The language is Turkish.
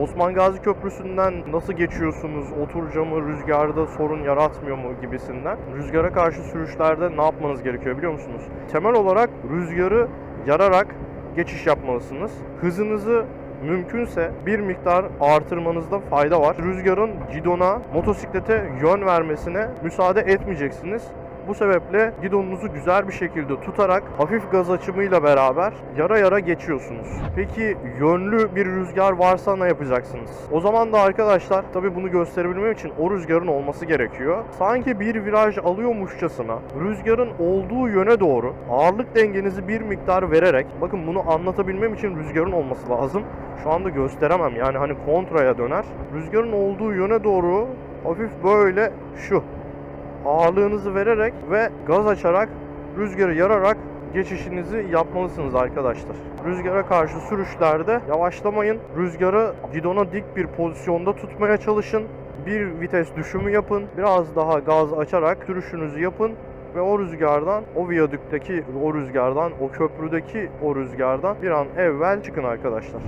Osman Gazi Köprüsü'nden nasıl geçiyorsunuz? Oturca mı, rüzgarda sorun yaratmıyor mu gibisinden. Rüzgara karşı sürüşlerde ne yapmanız gerekiyor biliyor musunuz? Temel olarak rüzgarı yararak geçiş yapmalısınız. Hızınızı mümkünse bir miktar artırmanızda fayda var. Rüzgarın gidona, motosiklete yön vermesine müsaade etmeyeceksiniz. Bu sebeple gidonunuzu güzel bir şekilde tutarak hafif gaz açımıyla beraber yara yara geçiyorsunuz. Peki yönlü bir rüzgar varsa ne yapacaksınız? O zaman da arkadaşlar tabi bunu gösterebilmem için o rüzgarın olması gerekiyor. Sanki bir viraj alıyormuşçasına rüzgarın olduğu yöne doğru ağırlık dengenizi bir miktar vererek bakın bunu anlatabilmem için rüzgarın olması lazım. Şu anda gösteremem yani hani kontraya döner. Rüzgarın olduğu yöne doğru hafif böyle şu ağırlığınızı vererek ve gaz açarak rüzgarı yararak geçişinizi yapmalısınız arkadaşlar. Rüzgara karşı sürüşlerde yavaşlamayın. Rüzgarı gidona dik bir pozisyonda tutmaya çalışın. Bir vites düşümü yapın. Biraz daha gaz açarak sürüşünüzü yapın ve o rüzgardan, o viyadükteki o rüzgardan, o köprüdeki o rüzgardan bir an evvel çıkın arkadaşlar.